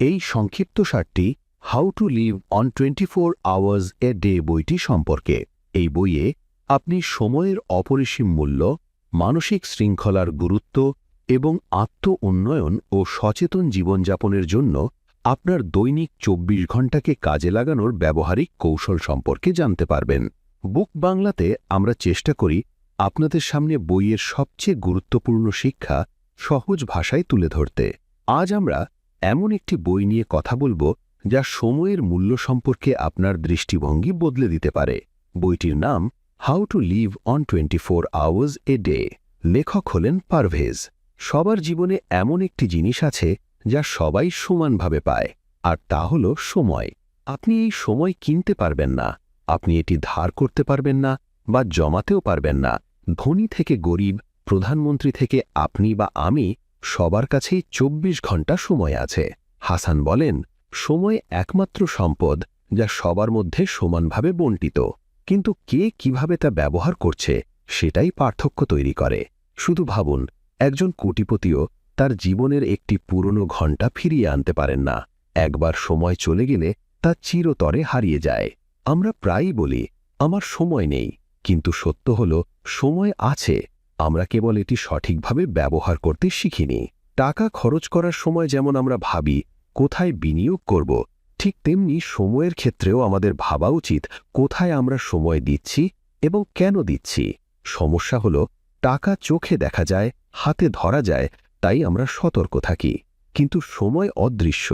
এই সংক্ষিপ্তসারটি how to live on twenty four hours a day বইটি সম্পর্কে। এই বইয়ে আপনি সময়ের অপরিসীম মূল্য, মানসিক শৃঙ্খলার গুরুত্ব এবং আত্ম উন্নয়ন ও সচেতন জীবনযাপনের জন্য আপনার দৈনিক চব্বিশ ঘণ্টাকে কাজে লাগানোর ব্যবহারিক কৌশল সম্পর্কে জানতে পারবেন। বুক বাংলাতে আমরা চেষ্টা করি আপনাদের সামনে বইয়ের সবচেয়ে গুরুত্বপূর্ণ শিক্ষা সহজ ভাষায় তুলে ধরতে। আজ আমরা এমন একটি বই নিয়ে কথা বলব যা সময়ের মূল্য সম্পর্কে আপনার দৃষ্টিভঙ্গি বদলে দিতে পারে। বইটির নাম how to live on twenty four hours a day লেখক হলেন পারভেজ। সবার জীবনে এমন একটি জিনিস আছে যা সবাই সমানভাবে পায়, আর তা হল সময়। আপনি এই সময় কিনতে পারবেন না, আপনি এটি ধার করতে পারবেন না বা জমাতেও পারবেন না। ধনী থেকে গরিব, প্রধানমন্ত্রী থেকে আপনি বা আমি সবার কাছেই চব্বিশ ঘণ্টা সময় আছে। হাসান বলেন, সময় একমাত্র সম্পদ যা সবার মধ্যে সমানভাবে বণ্টিত। কিন্তু কে কীভাবে তা ব্যবহার করছে, সেটাই পার্থক্য তৈরি করে। শুধু ভাবুন, একজন কোটিপতিও তার জীবনের একটি পুরনো ঘণ্টা ফিরিয়ে আনতে পারেন না। একবার সময় চলে গেলে তা চিরতরে হারিয়ে যায়। আমরা প্রায়ই বলি, আমার সময় নেই। কিন্তু সত্য হল, সময় আছে। আমরা কেবল এটি সঠিকভাবে ব্যবহার করতে শিখিনি। টাকা খরচ করার সময় যেমন আমরা ভাবি, কোথায় বিনিয়োগ করব, ঠিক তেমনি সময়ের ক্ষেত্রেও আমাদের ভাবা উচিত, কোথায় আমরা সময় দিচ্ছি এবং কেন দিচ্ছি। সমস্যা হল, টাকা চোখে দেখা যায়, হাতে ধরা যায়, তাই আমরা সতর্ক থাকি। কিন্তু সময় অদৃশ্য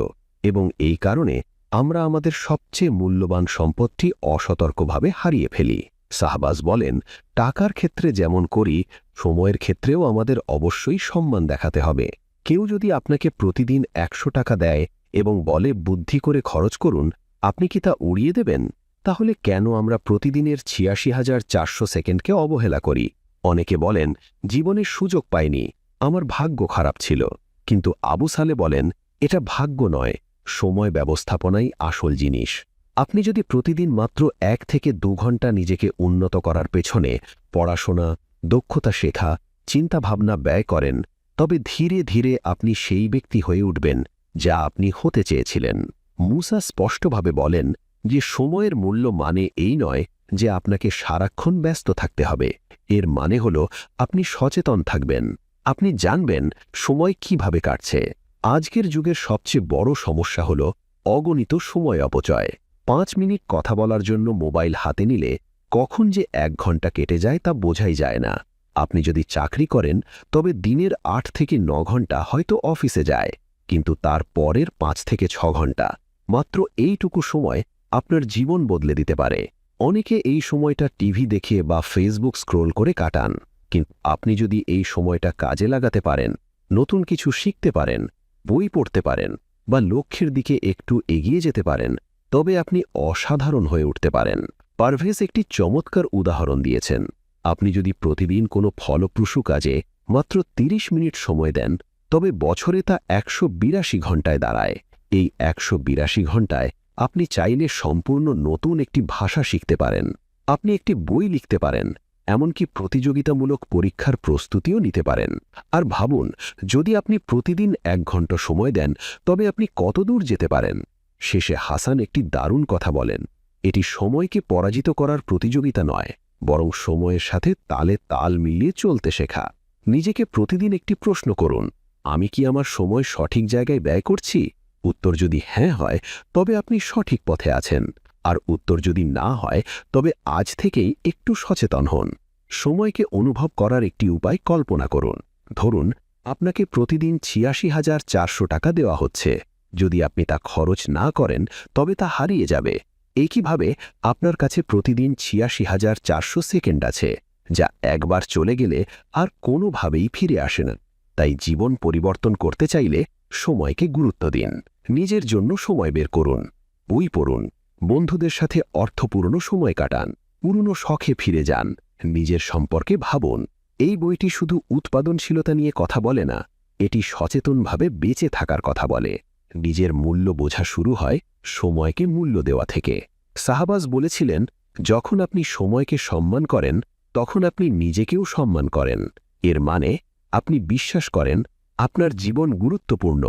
এবং এই কারণে আমরা আমাদের সবচেয়ে মূল্যবান সম্পদটি অসতর্কভাবে হারিয়ে ফেলি। সাহবাজ বলেন, টাকার ক্ষেত্রে যেমন করি সময়ের ক্ষেত্রেও আমাদের অবশ্যই সম্মান দেখাতে হবে। কেউ যদি আপনাকে প্রতিদিন একশো টাকা দেয় এবং বলে, বুদ্ধি করে খরচ করুন, আপনি কি তা উড়িয়ে দেবেন? তাহলে কেন আমরা প্রতিদিনের ছিয়াশি হাজার চারশো সেকেন্ডকে অবহেলা করি? অনেকে বলেন, জীবনে সুযোগ পাইনি, আমার ভাগ্য খারাপ ছিল। কিন্তু আবু সালে বলেন, এটা ভাগ্য নয়, সময় ব্যবস্থাপনাই আসল জিনিস। আপনি যদি প্রতিদিন মাত্র এক থেকে দু ঘণ্টা নিজেকে উন্নত করার পেছনে পড়াশোনা দক্ষতা শেখা, চিন্তাভাবনা ব্যয় করেন, তবে ধীরে ধীরে আপনি সেই ব্যক্তি হয়ে উঠবেন যা আপনি হতে চেয়েছিলেন। মুসা স্পষ্টভাবে বলেন যে সময়ের মূল্য মানে এই নয় যে আপনাকে সারাক্ষণ ব্যস্ত থাকতে হবে। এর মানে হল আপনি সচেতন থাকবেন। আপনি জানবেন সময় কীভাবে কাটছে। আজকের যুগের সবচেয়ে বড় সমস্যা হল অগণিত সময় অপচয়। পাঁচ মিনিট কথা বলার জন্য মোবাইল হাতে নিলে কখন যে এক ঘণ্টা কেটে যায় তা বোঝাই যায় না। আপনি যদি চাকরি করেন, তবে দিনের আট থেকে ন ঘণ্টা হয়তো অফিসে যায়, কিন্তু তার পরের পাঁচ থেকে ছ ঘণ্টা। মাত্র এইটুকু সময় আপনার জীবন বদলে দিতে পারে। অনেকে এই সময়টা টিভি দেখে বা ফেসবুক স্ক্রোল করে কাটান, কিন্তু আপনি যদি এই সময়টা কাজে লাগাতে পারেন, নতুন কিছু শিখতে পারেন, বই পড়তে পারেন, বা লক্ষ্যের দিকে একটু এগিয়ে যেতে পারেন, তবে আপনি অসাধারণ হয়ে উঠতে পারেন। পারভেজ একটি চমৎকার উদাহরণ দিয়েছেন। আপনি যদি প্রতিদিন কোনো ফলপ্রসূ কাজে মাত্র ৩০ মিনিট সময় দেন, তবে বছরে তা একশো বিরাশি ঘণ্টায় দাঁড়ায়। এই একশো বিরাশি ঘণ্টায় আপনি চাইলে সম্পূর্ণ নতুন একটি ভাষা শিখতে পারেন। আপনি একটি বই লিখতে পারেন, এমনকি প্রতিযোগিতামূলক পরীক্ষার প্রস্তুতিও নিতে পারেন। আর ভাবুন, যদি আপনি প্রতিদিন এক ঘণ্টা সময় দেন, তবে আপনি কতদূর যেতে পারেন? শেষে হাসান একটি দারুণ কথা বলেন। এটি সময়কে পরাজিত করার প্রতিযোগিতা নয়, বরং সময়ের সাথে তালে তাল মিলিয়ে চলতে শেখা। নিজেকে প্রতিদিন একটি প্রশ্ন করুন, আমি কি আমার সময় সঠিক জায়গায় ব্যয় করছি? উত্তর যদি হ্যাঁ হয়, তবে আপনি সঠিক পথে আছেন। আর উত্তর যদি না হয়, তবে আজ থেকেই একটু সচেতন হন। সময়কে অনুভব করার একটি উপায় কল্পনা করুন। ধরুন, আপনাকে প্রতিদিন ছিয়াশি হাজার চারশো টাকা দেওয়া হচ্ছে। যদি আপনি তা খরচ না করেন, তবে তা হারিয়ে যাবে। একইভাবে আপনার কাছে প্রতিদিন ছিয়াশি হাজার চারশো সেকেন্ড আছে, যা একবার চলে গেলে আর কোনোভাবেই ফিরে আসে না। তাই জীবন পরিবর্তন করতে চাইলে সময়কে গুরুত্ব দিন। নিজের জন্য সময় বের করুন, বই পড়ুন, বন্ধুদের সাথে অর্থপূর্ণ সময় কাটান, পুরনো শখে ফিরে যান, নিজের সম্পর্কে ভাবুন। এই বইটি শুধু উৎপাদনশীলতা নিয়ে কথা বলে না, এটি সচেতনভাবে বেঁচে থাকার কথা বলে। নিজের মূল্য বোঝা শুরু হয় সময়কে মূল্য দেওয়া থেকে। সাহাবাজ বলেছিলেন, যখন আপনি সময়কে সম্মান করেন, তখন আপনি নিজেকেও সম্মান করেন। এর মানে আপনি বিশ্বাস করেন, আপনার জীবন গুরুত্বপূর্ণ,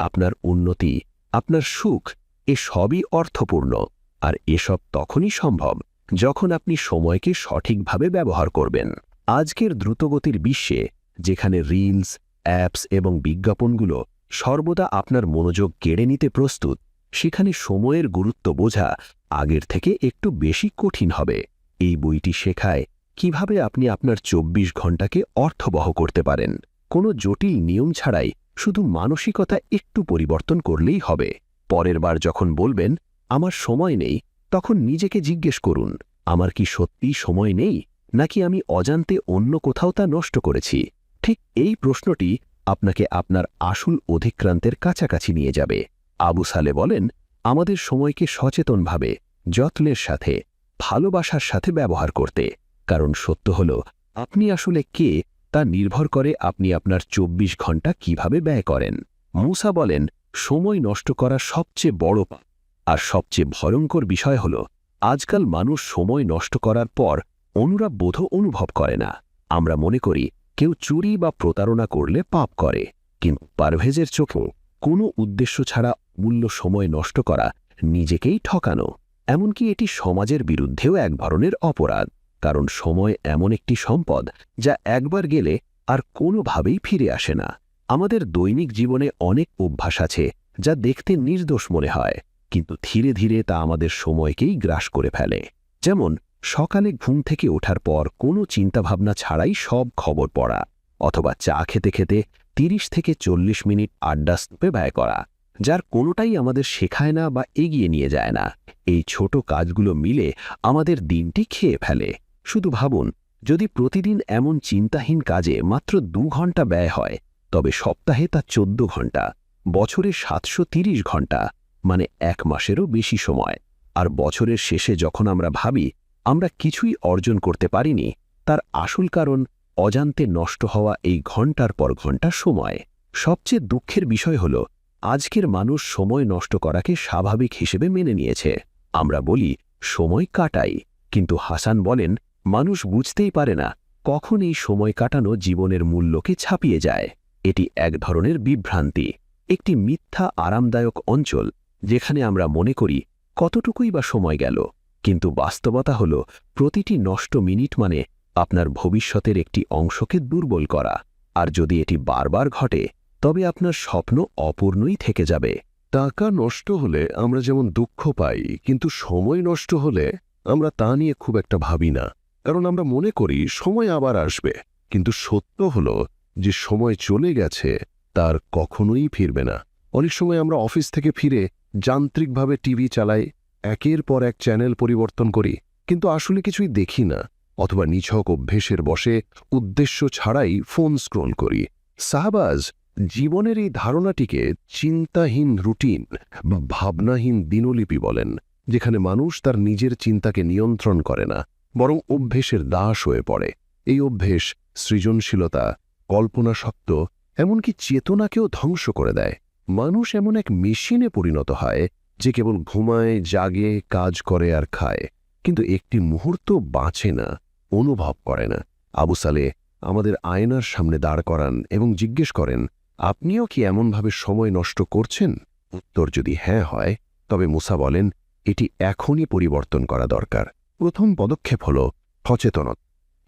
আপনার উন্নতি, আপনার সুখ, এ সবই অর্থপূর্ণ। আর এসব তখনই সম্ভব, যখন আপনি সময়কে সঠিকভাবে ব্যবহার করবেন। আজকের দ্রুতগতির বিশ্বে, যেখানে রিলস অ্যাপস এবং বিজ্ঞাপনগুলো সর্বদা আপনার মনোযোগ কেড়ে নিতে প্রস্তুত, সেখানে সময়ের গুরুত্ব বোঝা আগের থেকে একটু বেশি কঠিন হবে। এই বইটি শেখায় কীভাবে আপনি আপনার চব্বিশ ঘন্টাকে অর্থবহ করতে পারেন। কোনো জটিল নিয়ম ছাড়াই শুধু মানসিকতা একটু পরিবর্তন করলেই হবে। পরের বার যখন বলবেন, আমার সময় নেই, তখন নিজেকে জিজ্ঞেস করুন, আমার কি সত্যিই সময় নেই, নাকি আমি অজান্তে অন্য কোথাও তা নষ্ট করেছি? ঠিক এই প্রশ্নটি আপনাকে আপনার আসল অধিক্রান্তের কাছাকাছি নিয়ে যাবে। আবু সালে বলেন, আমাদের সময়কে সচেতনভাবে, যত্নের সাথে, ভালোবাসার সাথে ব্যবহার করতে। কারণ সত্য হল, আপনি আসলে কে, তা নির্ভর করে আপনি আপনার চব্বিশ ঘণ্টা কীভাবে ব্যয় করেন। মুসা বলেন, সময় নষ্ট করা সবচেয়ে বড় পাপ আর সবচেয়ে ভয়ঙ্কর বিষয় হল, আজকাল মানুষ সময় নষ্ট করার পর অনুরাগ বোধ অনুভব করে না। আমরা মনে করি কেউ চুরি বা প্রতারণা করলে পাপ করে। কিন্তু পারভেজের চোখেও কোনো উদ্দেশ্য ছাড়া মূল্য সময় নষ্ট করা নিজেকেই ঠকানো। এমনকি এটি সমাজের বিরুদ্ধেও এক ধরনের অপরাধ। কারণ সময় এমন একটি সম্পদ যা একবার গেলে আর কোনোভাবেই ফিরে আসে না। আমাদের দৈনিক জীবনে অনেক অভ্যাস আছে যা দেখতে নির্দোষ মনে হয়, কিন্তু ধীরে ধীরে তা আমাদের সময়কেই গ্রাস করে ফেলে। যেমন সকালে ঘুম থেকে ওঠার পর কোনো চিন্তাভাবনা ছাড়াই সব খবর পড়া, অথবা চা খেতে খেতে ৩০ থেকে চল্লিশ মিনিট আড্ডা স্তূপে ব্যয় করা, যার কোনোটাই আমাদের শেখায় না বা এগিয়ে নিয়ে যায় না। এই ছোট কাজগুলো মিলে আমাদের দিনটি খেয়ে ফেলে। শুধু ভাবুন, যদি প্রতিদিন এমন চিন্তাহীন কাজে মাত্র দু ঘণ্টা ব্যয় হয়, তবে সপ্তাহে তা চোদ্দ ঘণ্টা, বছরে সাতশো ঘণ্টা মানে এক মাসেরও বেশি সময়। আর বছরের শেষে যখন আমরা ভাবি আমরা কিছুই অর্জন করতে পারিনি, তার আসল কারণ অজান্তে নষ্ট হওয়া এই ঘণ্টার পর ঘণ্টা সময়। সবচেয়ে দুঃখের বিষয় হল, আজকের মানুষ সময় নষ্ট করাকে স্বাভাবিক হিসেবে মেনে নিয়েছে। আমরা বলি, সময় কাটাই। কিন্তু হাসান বলেন, মানুষ বুঝতেই পারে না, কখন এই সময় কাটানো জীবনের মূল্যকে ছাপিয়ে যায়। এটি এক ধরনের বিভ্রান্তি, একটি মিথ্যা, আরামদায়ক অঞ্চল, যেখানে আমরা মনে করি, কতটুকুই বা সময় গেল। কিন্তু বাস্তবতা হল, প্রতিটি নষ্ট মিনিট মানে আপনার ভবিষ্যতের একটি অংশকে দুর্বল করা। আর যদি এটি বারবার ঘটে, তবে আপনার স্বপ্ন অপূর্ণই থেকে যাবে। টাকা নষ্ট হলে আমরা যেমন দুঃখ পাই, কিন্তু সময় নষ্ট হলে আমরা তা নিয়ে খুব একটা ভাবি না। কারণ আমরা মনে করি, সময় আবার আসবে। কিন্তু সত্য হল যে সময় চলে গেছে, তার কখনোই ফিরবে না। অনেক সময় আমরা অফিস থেকে ফিরে যান্ত্রিকভাবে টিভি চালাই একের পর এক চ্যানেল পরিবর্তন করি, কিন্তু আসলে কিছুই দেখি না, অথবা নিছক অভ্যেসের বসে উদ্দেশ্য ছাড়াই ফোন স্ক্রোল করি। সাহবাজ, জীবনের এই ধারণাটিকে চিন্তাহীন রুটিন বা ভাবনাহীন দিনলিপি বলেন, যেখানে মানুষ তার নিজের চিন্তাকে নিয়ন্ত্রণ করে না, বরং অভ্যেসের দাস হয়ে পড়ে। এই অভ্যেস সৃজনশীলতা কল্পনা শক্ত এমনকি চেতনাকেও ধ্বংস করে দেয়। মানুষ এমন এক মেশিনে পরিণত হয় যে কেবল ঘুমায়, জাগে, কাজ করে আর খায়, কিন্তু একটি মুহূর্ত বাঁচে না, অনুভব করে না। আবু সালে আমাদের আয়নার সামনে দাঁড় করান এবং জিজ্ঞেস করেন, আপনিও কি এমনভাবে সময় নষ্ট করছেন? উত্তর যদি হ্যাঁ হয়, তবে মুসা বলেন, এটি এখনই পরিবর্তন করা দরকার। প্রথম পদক্ষেপ হল সচেতনত।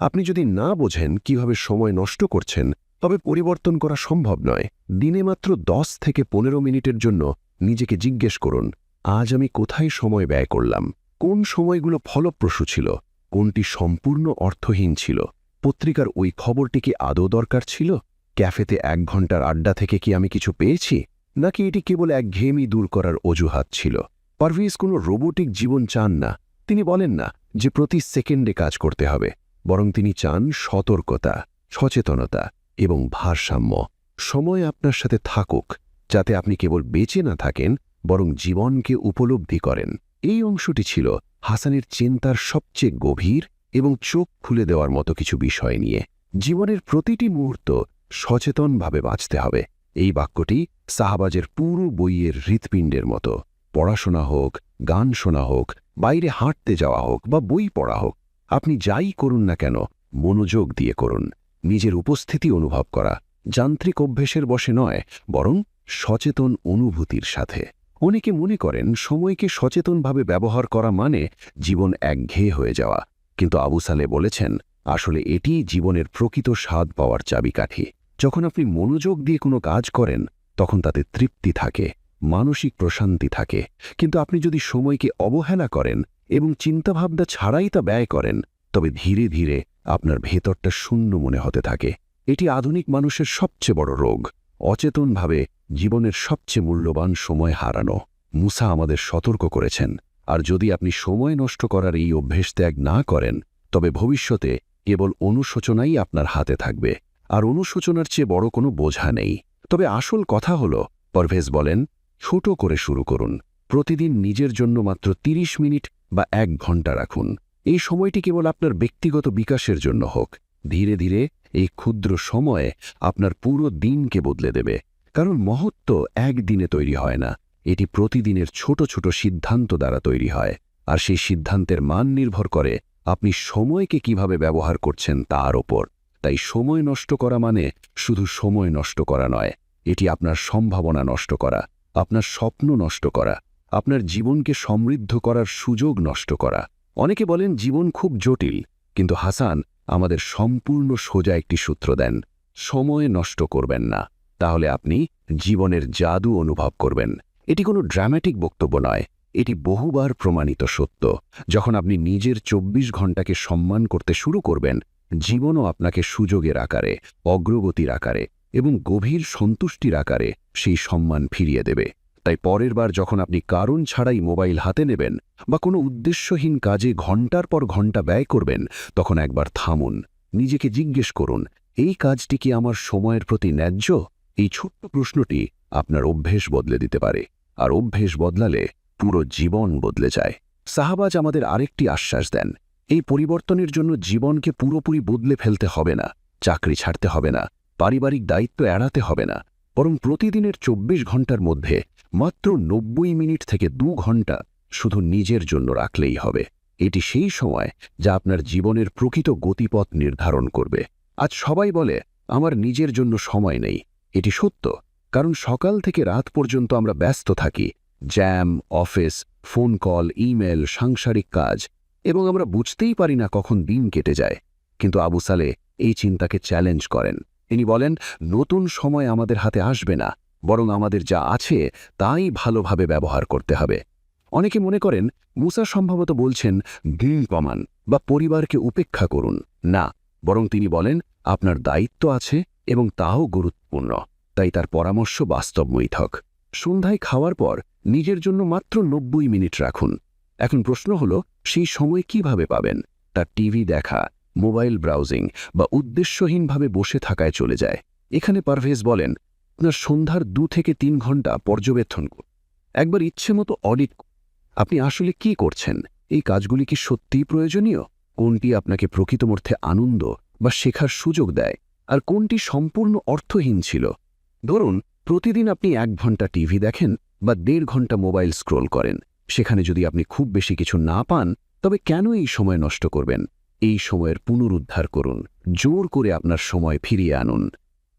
আপনি যদি না বোঝেন কীভাবে সময় নষ্ট করছেন, তবে পরিবর্তন করা সম্ভব নয়। দিনে মাত্র দশ থেকে পনেরো মিনিটের জন্য নিজেকে জিজ্ঞেস করুন আজ আমি কোথায় সময় ব্যয় করলাম? কোন সময়গুলো ফলপ্রসূ ছিল? কোনটি সম্পূর্ণ অর্থহীন ছিল? পত্রিকার ওই খবরটি কি আদৌ দরকার ছিল? ক্যাফেতে এক ঘণ্টার আড্ডা থেকে কি আমি কিছু পেয়েছি? নাকি এটি কেবল এক ঘেমি দূর করার অজুহাত ছিল? পারভেজ কোনো রোবোটিক জীবন চান না। তিনি বলেন না যে প্রতি সেকেন্ডে কাজ করতে হবে। বরং তিনি চান সতর্কতা, সচেতনতা এবং ভারসাম্য। সময় আপনার সাথে থাকুক, যাতে আপনি কেবল বেঁচে না থাকেন বরং জীবনকে উপলব্ধি করেন। এই অংশটি ছিল হাসানের চিন্তার সবচেয়ে গভীর এবং চোখ খুলে দেওয়ার মতো কিছু বিষয় নিয়ে। জীবনের প্রতিটি মুহূর্ত সচেতনভাবে বাঁচতে হবে। এই বাক্যটি সাহাবাজের পুরো বইয়ের হৃৎপিণ্ডের মতো। পড়াশোনা হোক, গান শোনা হোক, বাইরে হাঁটতে যাওয়া হোক বা বই পড়া হোক, আপনি যাই করুন না কেন, মনোযোগ দিয়ে করুন। নিজের উপস্থিতি অনুভব করা যান্ত্রিক অভ্যেসের বসে নয়, বরং সচেতন অনুভূতির সাথে। অনেকে মনে করেন সময়কে সচেতনভাবে ব্যবহার করা মানে জীবন একঘেয়ে হয়ে যাওয়া। কিন্তু আবু সালে বলেছেন, আসলে এটিই জীবনের প্রকৃত স্বাদ পাওয়ার চাবিকাঠি। যখন আপনি মনোযোগ দিয়ে কোনো কাজ করেন, তখন তাতে তৃপ্তি থাকে, মানসিক প্রশান্তি থাকে। কিন্তু আপনি যদি সময়কে অবহেলা করেন এবং চিন্তাভাবনা ছাড়াই তা ব্যয় করেন, তবে ধীরে ধীরে আপনার ভেতরটা শূন্য মনে হতে থাকে। এটি আধুনিক মানুষের সবচেয়ে বড় রোগ। অচেতনভাবে জীবনের সবচেয়ে মূল্যবান সময় হারানো। মুসা আমাদের সতর্ক করেছেন, আর যদি আপনি সময় নষ্ট করার এই অভ্যেস ত্যাগ না করেন, তবে ভবিষ্যতে কেবল অনুশোচনাই আপনার হাতে থাকবে, আর অনুশোচনার চেয়ে বড় কোনো বোঝা নেই। তবে আসল কথা হল, পরভেজ বলেন, ছোট করে শুরু করুন। প্রতিদিন নিজের জন্য মাত্র ৩০ মিনিট বা এক ঘণ্টা রাখুন। এই সময়টি কেবল আপনার ব্যক্তিগত বিকাশের জন্য হোক। ধীরে ধীরে এই ক্ষুদ্র সময়ে আপনার পুরো দিনকে বদলে দেবে। কারণ মহত্ব একদিনে তৈরি হয় না, এটি প্রতিদিনের ছোট ছোট সিদ্ধান্ত দ্বারা তৈরি হয়, আর সেই সিদ্ধান্তের মান নির্ভর করে আপনি সময়কে কীভাবে ব্যবহার করছেন তার ওপর। তাই সময় নষ্ট করা মানে শুধু সময় নষ্ট করা নয়, এটি আপনার সম্ভাবনা নষ্ট করা, আপনার স্বপ্ন নষ্ট করা, আপনার জীবনকে সমৃদ্ধ করার সুযোগ নষ্ট করা। অনেকে বলেন জীবন খুব জটিল, কিন্তু হাসান আমাদের সম্পূর্ণ সোজা একটি সূত্র দেন, সময় নষ্ট করবেন না। তাহলে আপনি জীবনের জাদু অনুভব করবেন। এটি কোনো ড্রামাটিক বক্তব্য নয়, এটি বহুবার প্রমাণিত সত্য। যখন আপনি নিজের ২৪ ঘন্টাকে সম্মান করতে শুরু করবেন, জীবনও আপনাকে সুযোগের আকারে, অগ্রগতির আকারে এবং গভীর সন্তুষ্টির আকারে সেই সম্মান ফিরিয়ে দেবে। তাই পরের বার যখন আপনি কারণ ছাড়াই মোবাইল হাতে নেবেন বা কোনো উদ্দেশ্যহীন কাজে ঘণ্টার পর ঘণ্টা ব্যয় করবেন, তখন একবার থামুন, নিজেকে জিজ্ঞেস করুন, এই কাজটি কি আমার সময়ের প্রতি ন্যায্য? এই ছোট্ট প্রশ্নটি আপনার অভ্যেস বদলে দিতে পারে। আর অভ্যেস বদলালে পুরো জীবন বদলে যায়। সাহাবাজ আমাদের আরেকটি আশ্বাস দেন, এই পরিবর্তনের জন্য জীবনকে পুরোপুরি বদলে ফেলতে হবে না, চাকরি ছাড়তে হবে না, পারিবারিক দায়িত্ব এড়াতে হবে না। বরং প্রতিদিনের ২৪ ঘণ্টার মধ্যে মাত্র নব্বই মিনিট থেকে দু ঘণ্টা শুধু নিজের জন্য রাখলেই হবে। এটি সেই সময় যা আপনার জীবনের প্রকৃত গতিপথ নির্ধারণ করবে। আজ সবাই বলে, আমার নিজের জন্য সময় নেই। এটি সত্য, কারণ সকাল থেকে রাত পর্যন্ত আমরা ব্যস্ত থাকি। Jam, office, phone call, email, সাংসারিক কাজ, এবং আমরা বুঝতেই পারি না কখন দিন কেটে যায়। কিন্তু আবু সালে এই চিন্তাকে চ্যালেঞ্জ করেন। তিনি বলেন, নতুন সময় আমাদের হাতে আসবে না, বরং আমাদের যা আছে তাই ভালোভাবে ব্যবহার করতে হবে। অনেকে মনে করেন, মুসা সম্ভবত বলছেন, দিন কমান বা পরিবারকে উপেক্ষা করুন। না, বরং তিনি বলেন আপনার দায়িত্ব আছে এবং তাও গুরুত্বপূর্ণ, তাই তার পরামর্শ বাস্তবমৈথক সন্ধ্যায় খাওয়ার পর নিজের জন্য মাত্র নব্বই মিনিট রাখুন। এখন প্রশ্ন হল, সেই সময় কীভাবে পাবেন? তার টিভি দেখা, মোবাইল ব্রাউজিং বা উদ্দেশ্যহীনভাবে বসে থাকায় চলে যায়। এখানে পারভেজ বলেন, আপনার সন্ধ্যার দু থেকে তিন ঘণ্টা পর্যবেক্ষণ করুন। একবার ইচ্ছে মতো অডিট আপনি আসলে কি করছেন? এই কাজগুলি কি সত্যিই প্রয়োজনীয়? কোনটি আপনাকে প্রকৃতমর্থে আনন্দ বা শেখার সুযোগ দেয়, আর কোনটি সম্পূর্ণ অর্থহীন ছিল? ধরুন, প্রতিদিন আপনি এক ঘণ্টা টিভি দেখেন বা দেড় ঘণ্টা মোবাইল স্ক্রোল করেন। সেখানে যদি আপনি খুব বেশি কিছু না পান, তবে কেন এই সময় নষ্ট করবেন? এই সময়ের পুনরুদ্ধার করুন, জোর করে আপনার সময় ফিরিয়ে আনুন।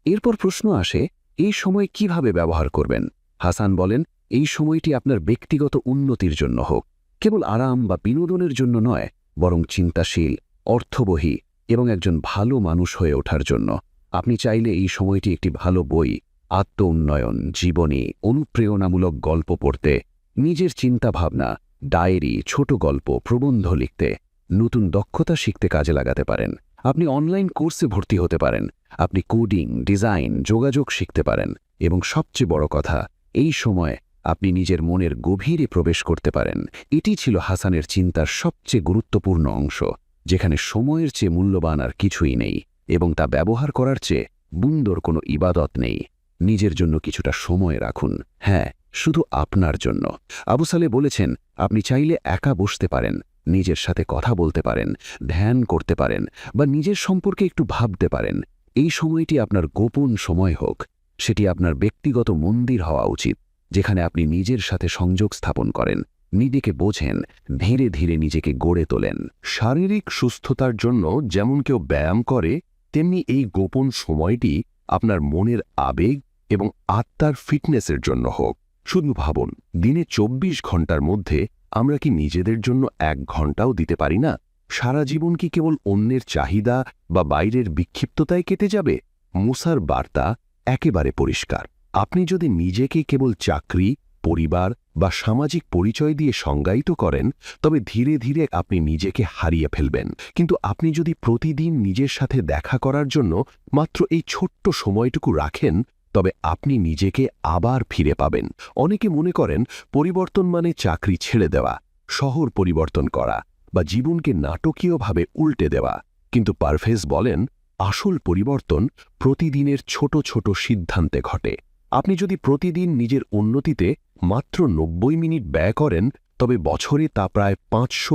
এরপর প্রশ্ন আসে, এই সময় কীভাবে ব্যবহার করবেন? হাসান বলেন, এই সময়টি আপনার ব্যক্তিগত উন্নতির জন্য হোক। কেবল আরাম বা বিনোদনের জন্য নয়, বরং চিন্তাশীল, অর্থবহী এবং একজন ভালো মানুষ হয়ে ওঠার জন্য। আপনি চাইলে এই সময়টি একটি ভালো বই আত্ম উন্নয়ন জীবনী, অনুপ্রেরণামূলক গল্প পড়তে, নিজের চিন্তাভাবনা, ডায়েরি, ছোট গল্প, প্রবন্ধ লিখতে, নতুন দক্ষতা শিখতে কাজে লাগাতে পারেন। আপনি অনলাইন কোর্সে ভর্তি হতে পারেন। আপনি কোডিং, ডিজাইন, যোগাযোগ শিখতে পারেন। এবং সবচেয়ে বড় কথা, এই সময় আপনি নিজের মনের গভীরে প্রবেশ করতে পারেন। এটি ছিল হাসানের চিন্তার সবচেয়ে গুরুত্বপূর্ণ অংশ। যেখানে সময়ের চেয়ে মূল্যবান আর কিছুই নেই এবং তা ব্যবহার করার চেয়ে বুন্দর কোনো ইবাদত নেই। নিজের জন্য কিছুটা সময় রাখুন। হ্যাঁ শুধু আপনার জন্য। আবু সালে বলেছেন, আপনি চাইলে একা বসতে পারেন, নিজের সাথে কথা বলতে পারেন, ধ্যান করতে পারেন বা নিজের সম্পর্কে একটু ভাবতে পারেন। এই সময়টি আপনার গোপন সময় হোক। সেটি আপনার ব্যক্তিগত মন্দির হওয়া উচিত, যেখানে আপনি নিজের সাথে সংযোগ স্থাপন করেন। নিজেকে বোঝেন, ধীরে ধীরে নিজেকে গড়ে তোলেন। শারীরিক সুস্থতার জন্য যেমন কেউ ব্যায়াম করে, তেমনি এই গোপন সময়টি আপনার মনের আবেগ এবং আত্মার ফিটনেসের জন্য হোক। শুধু ভাবুন, দিনে চব্বিশ ঘণ্টার মধ্যে আমরা কি নিজেদের জন্য এক ঘন্টাও দিতে পারি না? সারা জীবন কি কেবল অন্যের চাহিদা বা বাইরের বিক্ষিপ্ততায় কেটে যাবে? মুসার বার্তা একেবারে পরিষ্কার। আপনি যদি নিজেকে কেবল চাকরি পরিবার বা সামাজিক পরিচয় দিয়ে সংজ্ঞায়িত করেন, তবে ধীরে ধীরে আপনি নিজেকে হারিয়ে ফেলবেন। কিন্তু আপনি যদি প্রতিদিন নিজের সাথে দেখা করার জন্য মাত্র এই ছোট্ট সময়টুকু রাখেন, তবে আপনি নিজেকে আবার ফিরে পাবেন। অনেকে মনে করেন, পরিবর্তন মানে চাকরি ছেড়ে দেওয়া, শহর পরিবর্তন করা বা জীবনকে নাটকীয়ভাবে উল্টে দেওয়া। কিন্তু পারভেজ বলেন, আসল পরিবর্তন প্রতিদিনের ছোট ছোট সিদ্ধান্তে ঘটে। আপনি যদি প্রতিদিন নিজের উন্নতিতে মাত্র নব্বই মিনিট ব্যয় করেন, তবে বছরে তা প্রায় পাঁচশো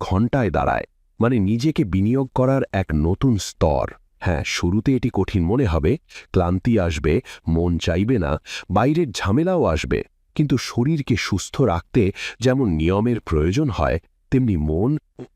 ঘণ্টায় দাঁড়ায়। মানে নিজেকে বিনিয়োগ করার এক নতুন স্তর। হ্যাঁ শুরুতে এটি কঠিন মনে হবে, ক্লান্তি আসবে, মন চাইবে না, বাইরের ঝামেলাও আসবে। কিন্তু শরীরকে সুস্থ রাখতে যেমন নিয়মের প্রয়োজন হয়, তেমনি মন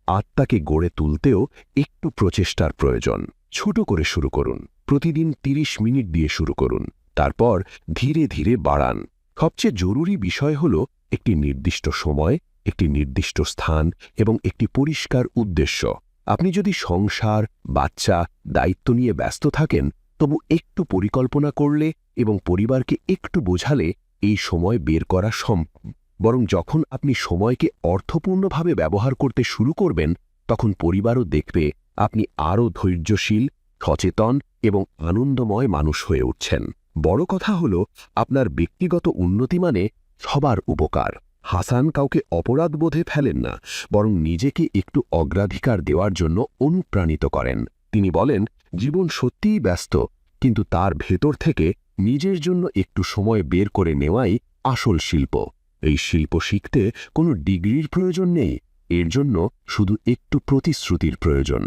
আত্মাকে গড়ে তুলতেও একটু প্রচেষ্টার প্রয়োজন। ছোট করে শুরু করুন, প্রতিদিন ৩০ মিনিট দিয়ে শুরু করুন, তারপর ধীরে ধীরে বাড়ান। সবচেয়ে জরুরি বিষয় হল একটি নির্দিষ্ট সময়, একটি নির্দিষ্ট স্থান এবং একটি পরিষ্কার উদ্দেশ্য। আপনি যদি সংসার, বাচ্চা, দায়িত্ব নিয়ে ব্যস্ত থাকেন, তবু একটু পরিকল্পনা করলে এবং পরিবারকে একটু বোঝালে এই সময় বের করা সম্ভব। বরং যখন আপনি সময়কে অর্থপূর্ণভাবে ব্যবহার করতে শুরু করবেন, তখন পরিবারও দেখবে আপনি আরও ধৈর্যশীল, সচেতন এবং আনন্দময় মানুষ হয়ে উঠছেন। বড় কথা হল, আপনার ব্যক্তিগত উন্নতি মানে সবার উপকার। হাসান কাউকে অপরাধ বোধে ফেলেন না, বরং নিজেকে একটু অগ্রাধিকার দেওয়ার জন্য অনুপ্রাণিত করেন। তিনি বলেন, জীবন সত্যিই ব্যস্ত, কিন্তু তার ভেতর থেকে নিজের জন্য একটু সময় বের করে নেওয়াই আসল শিল্প। এই শিল্প শিখতে কোনো ডিগ্রির প্রয়োজন নেই, এর জন্য শুধু একটু প্রতিশ্রুতির প্রয়োজন।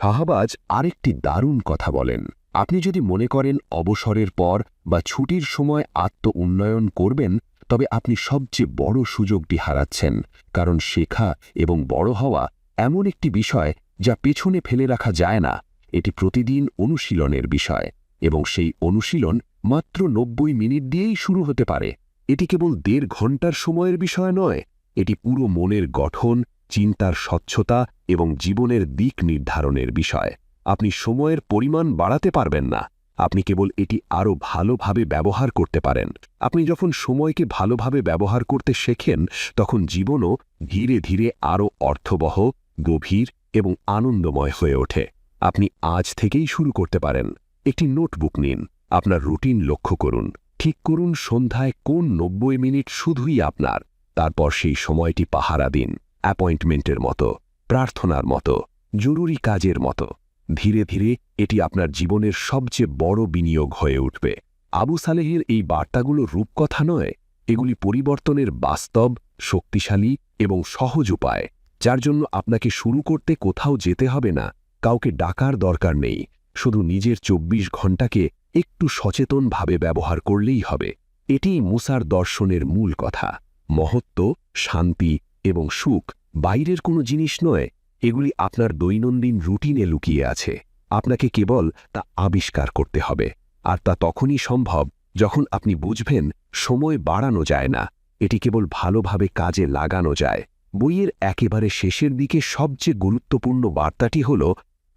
শাহবাজ আরেকটি দারুণ কথা বলেন। আপনি যদি মনে করেন অবসরের পর বা ছুটির সময় আত্ম উন্নয়ন করবেন, তবে আপনি সবচেয়ে বড় সুযোগটি হারাচ্ছেন, কারণ শেখা এবং বড় হওয়া এমন একটি বিষয় যা পেছনে ফেলে রাখা যায় না। এটি প্রতিদিন অনুশীলনের বিষয় এবং সেই অনুশীলন মাত্র নব্বই মিনিট দিয়েই শুরু হতে পারে। এটি কেবল দেড় ঘণ্টার সময়ের বিষয় নয়, এটি পুরো মনের গঠন, চিন্তার স্বচ্ছতা এবং জীবনের দিক নির্ধারণের বিষয়। আপনি সময়ের পরিমাণ বাড়াতে পারবেন না। আপনি কেবল এটি আরও ভালোভাবে ব্যবহার করতে পারেন। আপনি যখন সময়কে ভালোভাবে ব্যবহার করতে শেখেন, তখন জীবনও ধীরে ধীরে আরও অর্থবহ, গভীর এবং আনন্দময় হয়ে ওঠে। আপনি আজ থেকেই শুরু করতে পারেন। একটি নোটবুক নিন। আপনার রুটিন লক্ষ্য করুন। ঠিক করুন সন্ধ্যায় কোন নব্বই মিনিট শুধুই আপনার। তারপর সেই সময়টি পাহারা দিন। অ্যাপয়েন্টমেন্টের মতো, প্রার্থনার মতো, জরুরি কাজের মতো। ধীরে ধীরে এটি আপনার জীবনের সবচেয়ে বড় বিনিয়োগ হয়ে উঠবে। আবু সালেহের এই বার্তাগুলো রূপকথা নয়, এগুলি পরিবর্তনের বাস্তব, শক্তিশালী এবং সহজ উপায়, যার জন্য আপনাকে শুরু করতে কোথাও যেতে হবে না, কাউকে ডাকার দরকার নেই, শুধু নিজের চব্বিশ ঘণ্টাকে একটু সচেতনভাবে ব্যবহার করলেই হবে। এটিই মুসার দর্শনের মূল কথা। মহত্ব, শান্তি এবং সুখ বাইরের কোনো জিনিস নয় এগুলি আপনার দৈনন্দিন রুটিনে লুকিয়ে আছে। আপনাকে কেবল তা আবিষ্কার করতে হবে, আর তা তখনই সম্ভব যখন আপনি বুঝবেন সময় বাড়ানো যায় না, এটি কেবল ভালোভাবে কাজে লাগানো যায়। বইয়ের একেবারে শেষের দিকে সবচেয়ে গুরুত্বপূর্ণ বার্তাটি হল,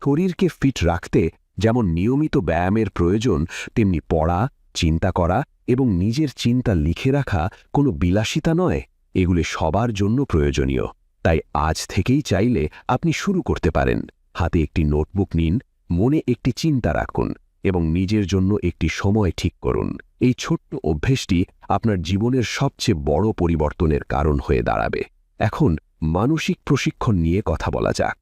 শরীরকে ফিট রাখতে যেমন নিয়মিত ব্যায়ামের প্রয়োজন, তেমনি পড়া, চিন্তা করা এবং নিজের চিন্তা লিখে রাখা কোনো বিলাসিতা নয়, এগুলি সবার জন্য প্রয়োজনীয়। তাই আজ থেকেই চাইলে আপনি শুরু করতে পারেন। হাতে একটি নোটবুক নিন, মনে একটি চিন্তা রাখুন এবং নিজের জন্য একটি সময় ঠিক করুন। এই ছোট্ট অভ্যেসটি আপনার জীবনের সবচেয়ে বড় পরিবর্তনের কারণ হয়ে দাঁড়াবে। এখন মানসিক প্রশিক্ষণ নিয়ে কথা বলা যাক।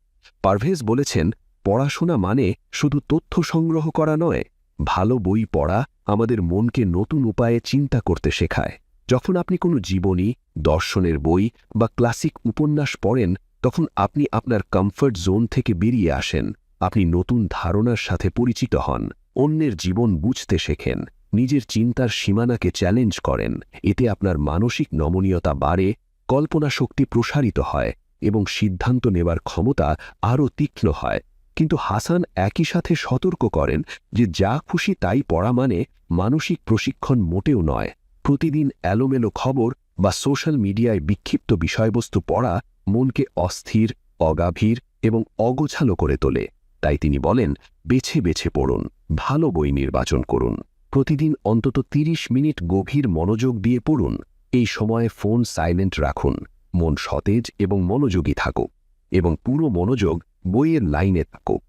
পারভেজ বলেছেন, পড়াশোনা মানে শুধু তথ্য সংগ্রহ করা নয়, ভালো বই পড়া আমাদের মনকে নতুন উপায়ে চিন্তা করতে শেখায়। যখন আপনি কোনো জীবনী, দর্শনের বই বা ক্লাসিক উপন্যাস পড়েন, তখন আপনি আপনার কমফর্ট জোন থেকে বেরিয়ে আসেন। আপনি নতুন ধারণার সাথে পরিচিত হন, অন্যের জীবন বুঝতে শেখেন, নিজের চিন্তার সীমানাকে চ্যালেঞ্জ করেন। এতে আপনার মানসিক নমনীয়তা বাড়ে কল্পনা শক্তি প্রসারিত হয় এবং সিদ্ধান্ত নেবার ক্ষমতা আরও তীক্ষ্ণ হয়। কিন্তু হাসান একই সাথে সতর্ক করেন যে যা খুশি তাই পড়া মানে মানসিক প্রশিক্ষণ মোটেও নয়। প্রতিদিন এলোমেলো খবর বা সোশ্যাল মিডিয়ায় বিক্ষিপ্ত বিষয়বস্তু পড়া মনকে অস্থির, অগাভীর এবং অগোছালো করে তোলে। তাই তিনি বলেন, বেছে বেছে পড়ুন, ভালো বই নির্বাচন করুন, প্রতিদিন অন্তত ৩০ মিনিট গভীর মনোযোগ দিয়ে পড়ুন, এই সময়ে ফোন সাইলেন্ট রাখুন, মন সতেজ এবং মনোযোগী থাকুক এবং পুরো মনোযোগ বইয়ের লাইনে থাকুক।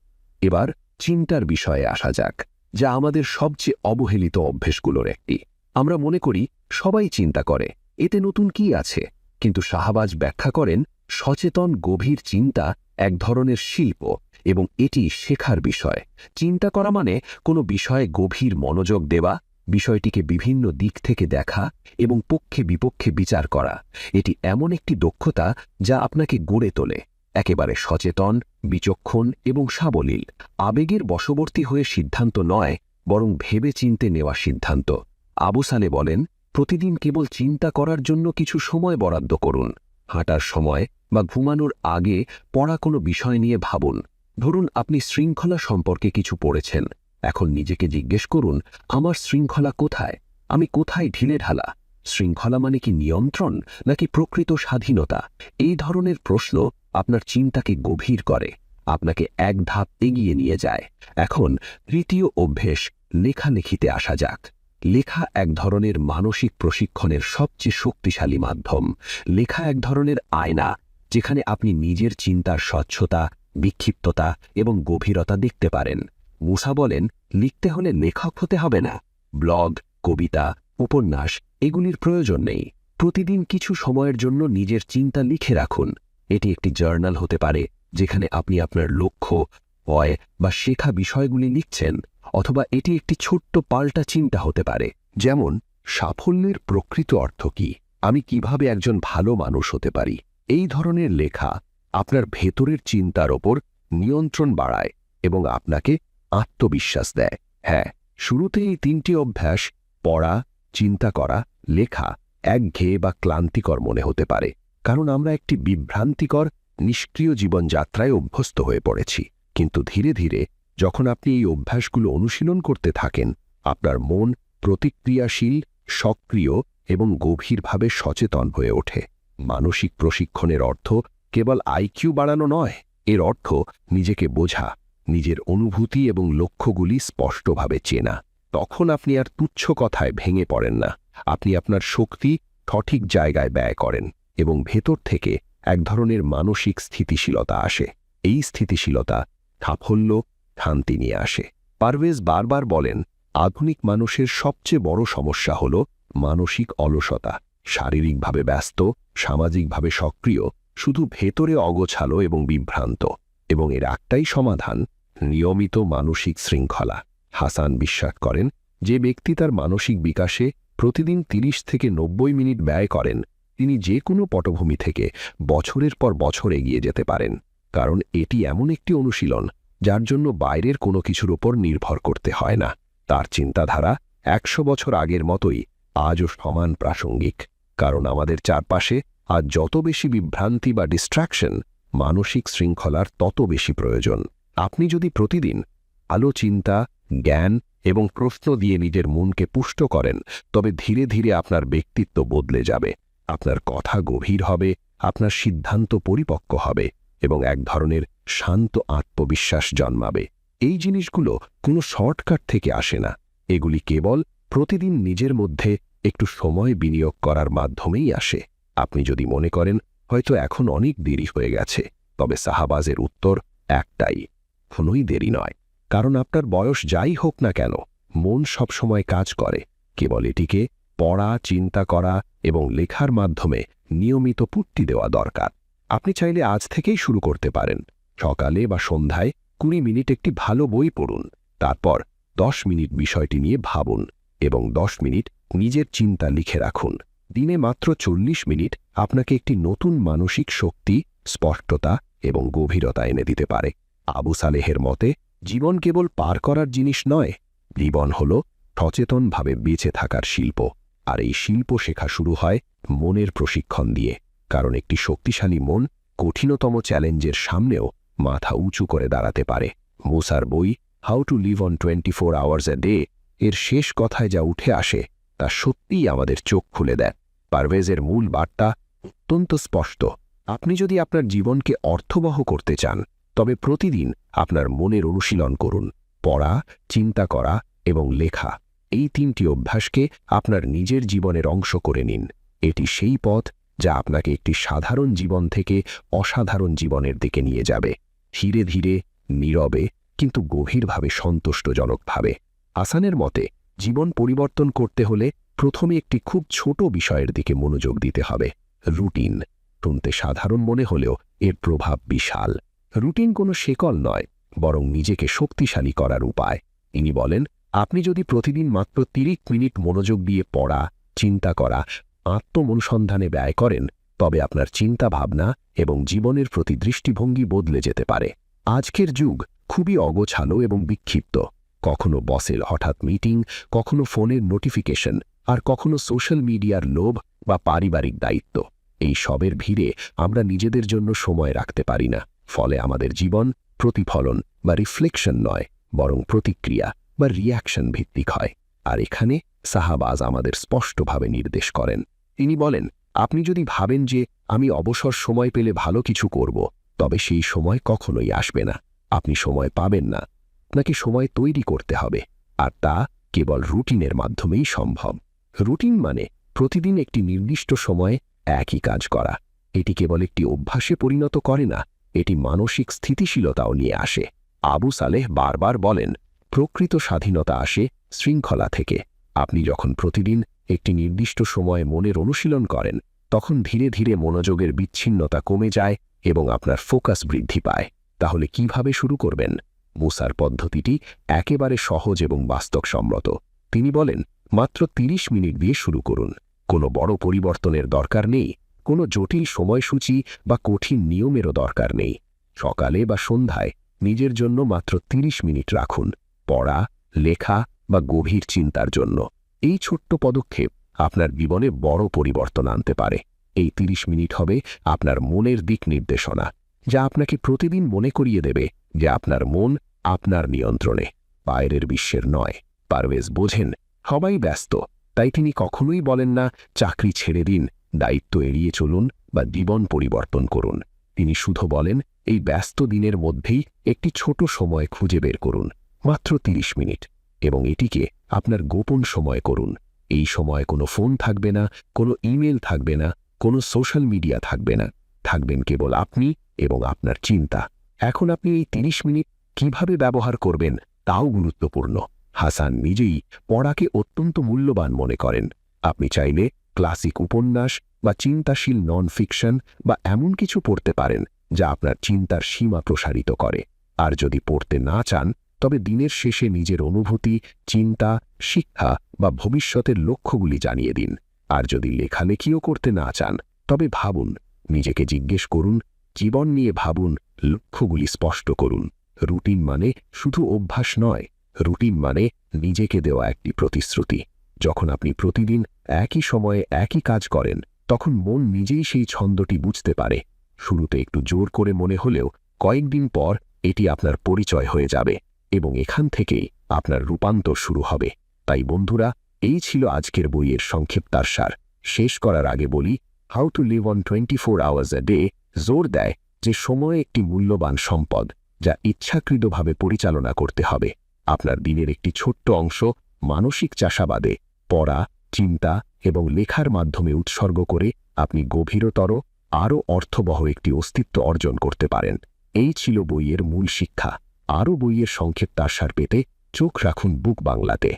এবার চিন্তার বিষয়ে আসা যাক, যা আমাদের সবচেয়ে অবহেলিত অভ্যেসগুলোর একটি। আমরা মনে করি সবাই চিন্তা করে, এতে নতুন কি আছে? কিন্তু শাহবাজ ব্যাখ্যা করেন, সচেতন গভীর চিন্তা এক ধরনের শিল্প এবং এটি শেখার বিষয়। চিন্তা করা মানে কোনো বিষয়ে গভীর মনোযোগ দেওয়া, বিষয়টিকে বিভিন্ন দিক থেকে দেখা এবং পক্ষে বিপক্ষে বিচার করা। এটি এমন একটি দক্ষতা যা আপনাকে গড়ে তোলে, একেবারে সচেতন, বিচক্ষণ এবং সাবলীল। আবেগের বশবর্তী হয়ে সিদ্ধান্ত নয়, বরং ভেবে চিনতে নেওয়া সিদ্ধান্ত। আবু সালে বলেন, প্রতিদিন কেবল চিন্তা করার জন্য কিছু সময় বরাদ্দ করুন। হাঁটার সময় বা ঘুমানোর আগে পড়া কোনো বিষয় নিয়ে ভাবুন। ধরুন, আপনি শৃঙ্খলা সম্পর্কে কিছু পড়েছেন। এখন নিজেকে জিজ্ঞেস করুন, আমার শৃঙ্খলা কোথায়? আমি কোথায় ঢিলে ঢালা? শৃঙ্খলা মানে কি নিয়ন্ত্রণ, নাকি প্রকৃত স্বাধীনতা? এই ধরনের প্রশ্ন আপনার চিন্তাকে গভীর করে, আপনাকে এক ধাপ এগিয়ে নিয়ে যায়। এখন তৃতীয় অভ্যেস লেখালেখিতে আসা যাক। লেখা এক ধরনের মানসিক প্রশিক্ষণের সবচেয়ে শক্তিশালী মাধ্যম। লেখা এক ধরনের আয়না, যেখানে আপনি নিজের চিন্তার স্বচ্ছতা, বিক্ষিপ্ততা এবং গভীরতা দেখতে পারেন। মুসা বলেন, লিখতে হলে লেখক হতে হবে না। ব্লগ, কবিতা, উপন্যাস এগুলির প্রয়োজন নেই। প্রতিদিন কিছু সময়ের জন্য নিজের চিন্তা লিখে রাখুন। এটি একটি জার্নাল হতে পারে, যেখানে আপনি আপনার লক্ষ্য ভয় বা শেখা বিষয়গুলি লিখছেন। অথবা এটি একটি ছোট্ট পাল্টা চিন্তা হতে পারে, যেমন, সাফল্যের প্রকৃত অর্থ কি? আমি কীভাবে একজন ভালো মানুষ হতে পারি? এই ধরনের লেখা আপনার ভেতরের চিন্তার ওপর নিয়ন্ত্রণ বাড়ায় এবং আপনাকে আত্মবিশ্বাস দেয়। হ্যাঁ শুরুতে এই তিনটি অভ্যাস পড়া, চিন্তা করা, লেখা একঘেয়ে বা ক্লান্তিকর মনে হতে পারে, কারণ আমরা একটি বিভ্রান্তিকর, নিষ্ক্রিয় জীবনযাত্রায় অভ্যস্ত হয়ে পড়েছি। কিন্তু ধীরে ধীরে যখন আপনি এই অভ্যাসগুলো অনুশীলন করতে থাকেন, আপনার মন প্রতিক্রিয়াশীল, সক্রিয় এবং গভীরভাবে সচেতন হয়ে ওঠে। মানসিক প্রশিক্ষণের অর্থ কেবল আইকিউ বাড়ানো নয়, এর অর্থ নিজেকে বোঝা, নিজের অনুভূতি এবং লক্ষ্যগুলি স্পষ্টভাবে চেনা। তখন আপনি আর তুচ্ছ কথায় ভেঙে পড়েন না। আপনি আপনার শক্তি সঠিক জায়গায় ব্যয় করেন এবং ভেতর থেকে এক ধরনের মানসিক স্থিতিশীলতা আসে। এই স্থিতিশীলতা সাফল্য শান্তি নিয়ে আসে। পারভেজ বারবার বলেন, আধুনিক মানুষের সবচেয়ে বড় সমস্যা হল মানসিক অলসতা। শারীরিকভাবে ব্যস্ত, সামাজিকভাবে সক্রিয়, শুধু ভেতরে অগোছালো এবং বিভ্রান্ত। এবং এর একটাই সমাধান, নিয়মিত মানসিক শৃঙ্খলা। হাসান বিশ্বাস করেন, যে ব্যক্তি তার মানসিক বিকাশে প্রতিদিন ৩০ থেকে নব্বই মিনিট ব্যয় করেন, তিনি যে কোনো পটভূমি থেকে বছরের পর বছর এগিয়ে যেতে পারেন। কারণ এটি এমন একটি অনুশীলন যার জন্য বাইরের কোনো কিছুর উপর নির্ভর করতে হয় না। তার চিন্তাধারা একশো বছর আগের মতোই আজও সমান প্রাসঙ্গিক, কারণ আমাদের চারপাশে আজ যত বেশি বিভ্রান্তি বা ডিস্ট্র্যাকশন মানসিক শৃঙ্খলার তত বেশি প্রয়োজন। আপনি যদি প্রতিদিন আলো, চিন্তা, জ্ঞান এবং প্রশ্ন দিয়ে নিজের মনকে পুষ্ট করেন, তবে ধীরে ধীরে আপনার ব্যক্তিত্ব বদলে যাবে। আপনার কথা গভীর হবে, আপনার সিদ্ধান্ত পরিপক্ক হবে এবং এক ধরনের শান্ত আত্মবিশ্বাস জন্মাবে। এই জিনিসগুলো কোনো শর্টকাট থেকে আসে না। এগুলি কেবল প্রতিদিন নিজের মধ্যে একটু সময় বিনিয়োগ করার মাধ্যমেই আসে। আপনি যদি মনে করেন, হয়তো এখন অনেক দেরি হয়ে গেছে, তবে সাহাবাজের উত্তর একটাই, কোনোই দেরি নয়। কারণ আপনার বয়স যাই হোক না কেন, মন সবসময় কাজ করে। কেবল এটিকে পড়া, চিন্তা করা এবং লেখার মাধ্যমে নিয়মিত পুট্টি দেওয়া দরকার। আপনি চাইলে আজ থেকেই শুরু করতে পারেন। সকালে বা সন্ধ্যায় কুড়ি মিনিট একটি ভালো বই পড়ুন, তারপর দশ মিনিট বিষয়টি নিয়ে ভাবুন এবং দশ মিনিট নিজের চিন্তা লিখে রাখুন। দিনে মাত্র চল্লিশ মিনিট আপনাকে একটি নতুন মানসিক শক্তি, স্পষ্টতা এবং গভীরতা এনে দিতে পারে। আবু সালেহের মতে, জীবন কেবল পার করার জিনিস নয়, জীবন হল সচেতনভাবে বেঁচে থাকার শিল্প। আর এই শিল্প শেখা শুরু হয় মনের প্রশিক্ষণ দিয়ে, কারণ একটি শক্তিশালী মন কঠিনতম চ্যালেঞ্জের সামনেও মাথা উঁচু করে দাঁড়াতে পারে। মুসার বই, how to live on twenty four hours a day এর শেষ কথায় যা উঠে আসে, তা সত্যিই আমাদের চোখ খুলে দেয়। পারভেজের মূল বার্তা, অত্যন্ত স্পষ্ট। আপনি যদি আপনার জীবনকে অর্থবহ করতে চান, তবে প্রতিদিন আপনার মনের অনুশীলন করুন, পড়া, চিন্তা করা এবং লেখা। এই তিনটি অভ্যাসকে আপনার নিজের জীবনের অংশ করে নিন। এটি সেই পথ যা আপনাকে একটি সাধারণ জীবন থেকে অসাধারণ জীবনের দিকে নিয়ে যাবে। ধীরে ধীরে, নীরবে, কিন্তু গভীরভাবে সন্তুষ্টজনকভাবে। আসানের মতে, জীবন পরিবর্তন করতে হলে প্রথমে একটি খুব ছোট বিষয়ের দিকে মনোযোগ দিতে হবে, রুটিন। শুনতে সাধারণ মনে হলেও এর প্রভাব বিশাল। রুটিন কোনো শেকল নয়, বরং নিজেকে শক্তিশালী করার উপায়। ইনি বলেন, আপনি যদি প্রতিদিন মাত্র তিরিশ মিনিট মনোযোগ দিয়ে পড়া, চিন্তা করা, আত্মমনুসন্ধানে ব্যয় করেন তবে আপনার চিন্তা ভাবনা এবং জীবনের প্রতি দৃষ্টিভঙ্গি বদলে যেতে পারে। আজকের যুগ খুবই অগোছালো এবং বিক্ষিপ্ত। কখনো বসের হঠাৎ মিটিং, কখনো ফোনের নোটিফিকেশন, আর কখনো সোশ্যাল মিডিয়ার লোভ বা পারিবারিক দায়িত্ব। এই সবের ভিড়ে আমরা নিজেদের জন্য সময় রাখতে পারি না, ফলে আমাদের জীবন প্রতিফলন বা রিফ্লেকশন নয়, বরং প্রতিক্রিয়া বা রিয়াকশন ভিত্তিক হয়। আর এখানে সাহাবাজ আমাদের স্পষ্টভাবে নির্দেশ করেন। তিনি বলেন আপনি যদি ভাবেন যে আমি অবসর সময় পেলে ভালো কিছু করব, তবে সেই সময় কখনোই আসবে না। আপনি সময় পাবেন না। আপনাকে সময় তৈরি করতে হবে, আর তা কেবল রুটিনের মাধ্যমেই সম্ভব। রুটিন মানে প্রতিদিন একটি নির্দিষ্ট সময়ে একই কাজ করা। এটি কেবল একটি অভ্যাসে পরিণত করে না, এটি মানসিক স্থিতিশীলতাও নিয়ে আসে। আবু সালেহ বারবার বলেন, প্রকৃত স্বাধীনতা আসে শৃঙ্খলা থেকে। আপনি যখন প্রতিদিন একটি নির্দিষ্ট সময়ে মনের অনুশীলন করেন, তখন ধীরে ধীরে মনোযোগের বিচ্ছিন্নতা কমে যায় এবং আপনার ফোকাস বৃদ্ধি পায়। তাহলে কীভাবে শুরু করবেন? মুসার পদ্ধতিটি একেবারে সহজ এবং বাস্তবসম্মত। তিনি বলেন, মাত্র ৩০ মিনিট দিয়ে শুরু করুন। কোনো বড় পরিবর্তনের দরকার নেই, কোনো জটিল সময়সূচি বা কঠিন নিয়মেরও দরকার নেই। সকালে বা সন্ধ্যায় নিজের জন্য মাত্র ৩০ মিনিট রাখুন, পড়া, লেখা বা গভীর চিন্তার জন্য। এই ছোট্ট পদক্ষেপ আপনার জীবনে বড় পরিবর্তন আনতে পারে। এই ৩০ মিনিট হবে আপনার মনের দিক নির্দেশনা, যা আপনাকে প্রতিদিন মনে করিয়ে দেবে যে আপনার মন আপনার নিয়ন্ত্রণে, বাইরের বিশ্বের নয়। পারভেজ বোঝেন, সবাই ব্যস্ত, তাই তিনি কখনোই বলেন না, চাকরি ছেড়ে দিন, দায়িত্ব এড়িয়ে চলুন বা জীবন পরিবর্তন করুন। তিনি শুধু বলেন, এই ব্যস্ত দিনের মধ্যেই একটি ছোট সময় খুঁজে বের করুন, মাত্র ৩০ মিনিট। এবং এটিকে আপনার গোপন সময় করুন। এই সময় কোনো ফোন থাকবে না, কোনো ইমেল থাকবে না, কোনো সোশ্যাল মিডিয়া থাকবে না। থাকবেন কেবল আপনি এবং আপনার চিন্তা। এখন আপনি এই ৩০ মিনিট কীভাবে ব্যবহার করবেন তাও গুরুত্বপূর্ণ। হাসান নিজেই পড়াকে অত্যন্ত মূল্যবান মনে করেন। আপনি চাইলে ক্লাসিক উপন্যাস বা চিন্তাশীল নন ফিকশন বা এমন কিছু পড়তে পারেন যা আপনার চিন্তার সীমা প্রসারিত করে। আর যদি পড়তে না চান তবে দিনের শেষে নিজের অনুভূতি, চিন্তা, শিক্ষা বা ভবিষ্যতের লক্ষ্যগুলি জানিয়ে দিন। আর যদি লেখালেখিও করতে না চান, তবে ভাবুন, নিজেকে জিজ্ঞেস করুন, জীবন নিয়ে ভাবুন, লক্ষ্যগুলি স্পষ্ট করুন। রুটিন মানে শুধু অভ্যাস নয়, রুটিন মানে নিজেকে দেওয়া একটি প্রতিশ্রুতি। যখন আপনি প্রতিদিন একই সময়ে একই কাজ করেন, তখন মন নিজেই সেই ছন্দটি বুঝতে পারে। শুরুতে একটু জোর করে মনে হলেও কয়েকদিন পর এটি আপনার পরিচয় হয়ে যাবে। এবং এখান থেকেই আপনার রূপান্তর শুরু হবে। তাই বন্ধুরা, এই ছিল আজকের বইয়ের সংক্ষিপ্তারসার। শেষ করার আগে বলি how to live on twenty four hours a day জোর দেয় যে সময় একটি মূল্যবান সম্পদ যা ইচ্ছাকৃতভাবে পরিচালনা করতে হবে। আপনার দিনের একটি ছোট্ট অংশ মানসিক চাষাবাদে, পড়া, চিন্তা এবং লেখার মাধ্যমে উৎসর্গ করে আপনি গভীরতর, আরও অর্থবহ একটি অস্তিত্ব অর্জন করতে পারেন। এই ছিল বইয়ের মূল শিক্ষা। আরও বইয়ের সংক্ষেপ তাসার পেতে চোখ রাখুন বুক বাংলাতে।